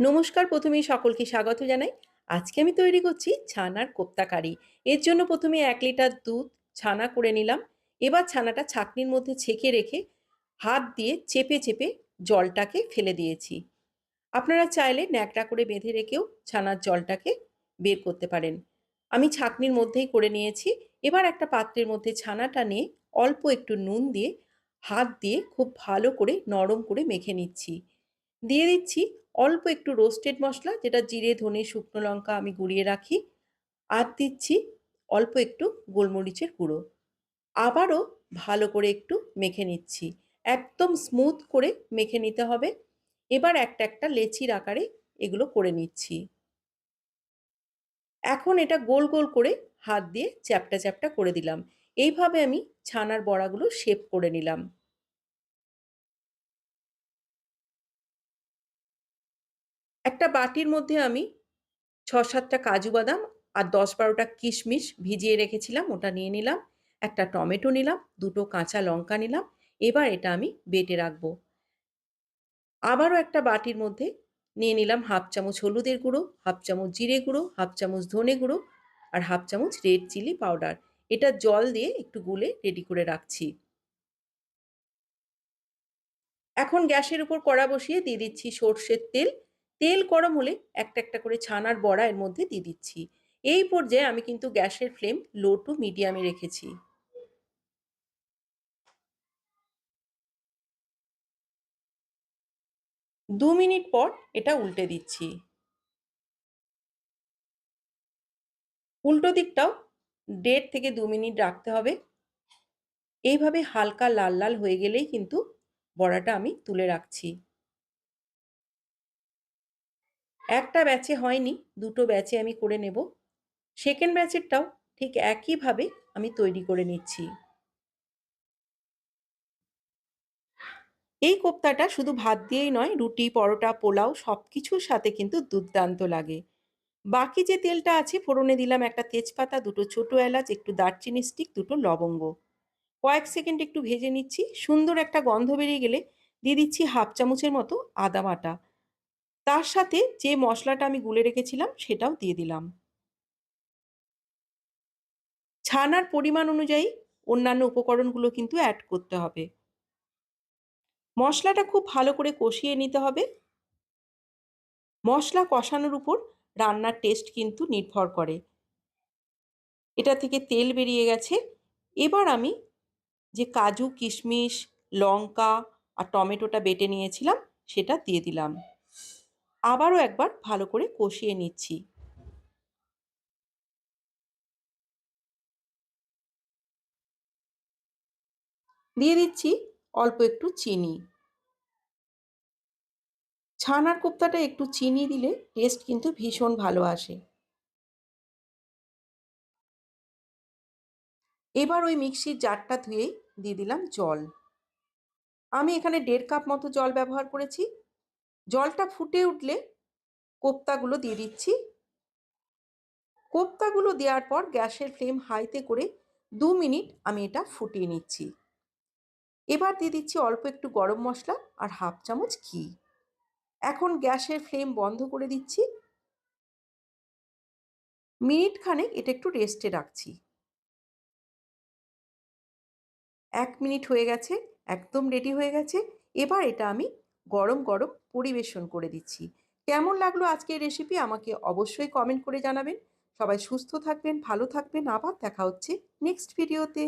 নমস্কার, প্রথমেই সকলকে স্বাগত জানাই। আজকে আমি তৈরি করছি ছানার কোপ্তা কারি। এর জন্য প্রথমে এক লিটার দুধ ছানা করে নিলাম। এবার ছানাটা ছাকনির মধ্যে ছেঁকে রেখে হাত দিয়ে চেপে চেপে জলটাকে ফেলে দিয়েছি। আপনারা চাইলে ন্যাকড়া করে বেঁধে রেখেও ছানার জলটাকে বের করতে পারেন। আমি ছাকনির মধ্যেই করে নিয়েছি। এবার একটা পাত্রের মধ্যে ছানাটা নিয়ে অল্প একটু নুন দিয়ে হাত দিয়ে খুব ভালো করে নরম করে মেখে নিচ্ছি। দিয়ে দিচ্ছি অল্প একটু রোস্টেড মশলা, যেটা জিরে, ধনে, শুকনো লঙ্কা আমি গুঁড়িয়ে রাখি। আর দিচ্ছি অল্প একটু গোলমরিচের গুঁড়ো। আবারও ভালো করে একটু মেখে নিচ্ছি। একদম স্মুথ করে মেখে নিতে হবে। এবার একটা একটা লেচির আকারে এগুলো করে নিচ্ছি। এখন এটা গোল গোল করে হাত দিয়ে চ্যাপটা চ্যাপটা করে দিলাম। এইভাবে আমি ছানার বড়াগুলো শেপ করে নিলাম। একটা বাটির মধ্যে আমি ছ সাতটা কাজু বাদাম আর দশ বারোটা কিশমিশ ভিজিয়ে রেখেছিলাম। ওটা নিয়ে নিলাম, একটা টমেটো নিলাম, দুটো কাঁচা লঙ্কা নিলাম, এবার এটা আমি বেটে রাখব। আবারও একটা বাটির মধ্যে নিয়ে নিলাম হাফ চামচ হলুদের গুঁড়ো, হাফ চামচ জিরে গুঁড়ো, হাফ চামচ ধনে গুঁড়ো আর হাফ চামচ রেড চিলি পাউডার। এটা জল দিয়ে একটু গুলে রেডি করে রাখছি। এখন গ্যাসের উপর কড়া বসিয়ে দিয়ে দিচ্ছি সর্ষের তেল। তেল গরম হলে একটা একটা করে ছানার বড়া এর মধ্যে দিয়ে দিচ্ছি। এই পর্যায়ে আমি কিন্তু গ্যাসের ফ্লেম লো টু মিডিয়ামে রেখেছি। দু মিনিট পর এটা উল্টে দিচ্ছি। উল্টো দিকটাও দেড় থেকে দু মিনিট রাখতে হবে। এইভাবে হালকা লাল লাল হয়ে গেলেই কিন্তু বড়াটা আমি তুলে রাখছি। একটা ব্যাচে হয়নি, দুটো ব্যাচে আমি করে নেব। সেকেন্ড ব্যাচেরটাও ঠিক একইভাবে আমি তৈরি করে নিচ্ছি। এই কোপ্তাটা শুধু ভাত দিয়েই নয়, রুটি, পরোটা, পোলাও সব কিছুর সাথে কিন্তু দুর্দান্ত লাগে। বাকি যে তেলটা আছে, ফোড়নে দিলাম একটা তেজপাতা, দুটো ছোটো এলাচ, একটু দারচিনি স্টিক দুটো লবঙ্গ। কয়েক সেকেন্ড একটু ভেজে নিচ্ছি। সুন্দর একটা গন্ধ বেরিয়ে গেলে দিয়ে দিচ্ছি হাফ চামচের মতো আদা বাটা। তার সাথে যে মশলাটা আমি গুলে রেখেছিলাম, সেটাও দিয়ে দিলাম। ছানার পরিমাণ অনুযায়ী অন্যান্য উপকরণগুলো কিন্তু অ্যাড করতে হবে। মশলাটা খুব ভালো করে কষিয়ে নিতে হবে। মশলা কষানোর উপর রান্নার টেস্ট কিন্তু নির্ভর করে। এটা থেকে তেল বেরিয়ে গেছে। এবার আমি যে কাজু, কিশমিশ, লঙ্কা আর টমেটোটা বেটে নিয়েছিলাম, সেটা দিয়ে দিলাম। আবারও একবার ভালো করে কষিয়ে নিচ্ছি। দিয়ে দিচ্ছি অল্প একটু চিনি। ছানার কোপ্তাটা একটু চিনি দিলে টেস্ট কিন্তু ভীষণ ভালো আসে। এবার ওই মিক্সির জারটা ধুয়েই দিয়ে দিলাম জল। আমি এখানে দেড় কাপ মতো জল ব্যবহার করেছি। জলটা ফুটে উঠলে কোপ্তাগুলো দিয়ে দিচ্ছি। কোপ্তাগুলো দেওয়ার পর গ্যাসের ফ্লেম হাইতে করে দু মিনিট আমি এটা ফুটিয়ে নিচ্ছি। এবার দিয়ে দিচ্ছি অল্প একটু গরম মশলা আর হাফ চামচ ঘি। এখন গ্যাসের ফ্লেম বন্ধ করে দিচ্ছি। মিনিট খানেক এটা একটু রেস্টে রাখছি। এক মিনিট হয়ে গেছে, একদম রেডি হয়ে গেছে। এবার এটা আমি গরম গরম পরিবেশন করে দিচ্ছি। কেমন লাগল আজকের রেসিপি আমাকে অবশ্যই কমেন্ট করে জানাবেন। সবাই সুস্থ থাকবেন, ভালো থাকবেন। আবার দেখা হচ্ছে নেক্সট ভিডিওতে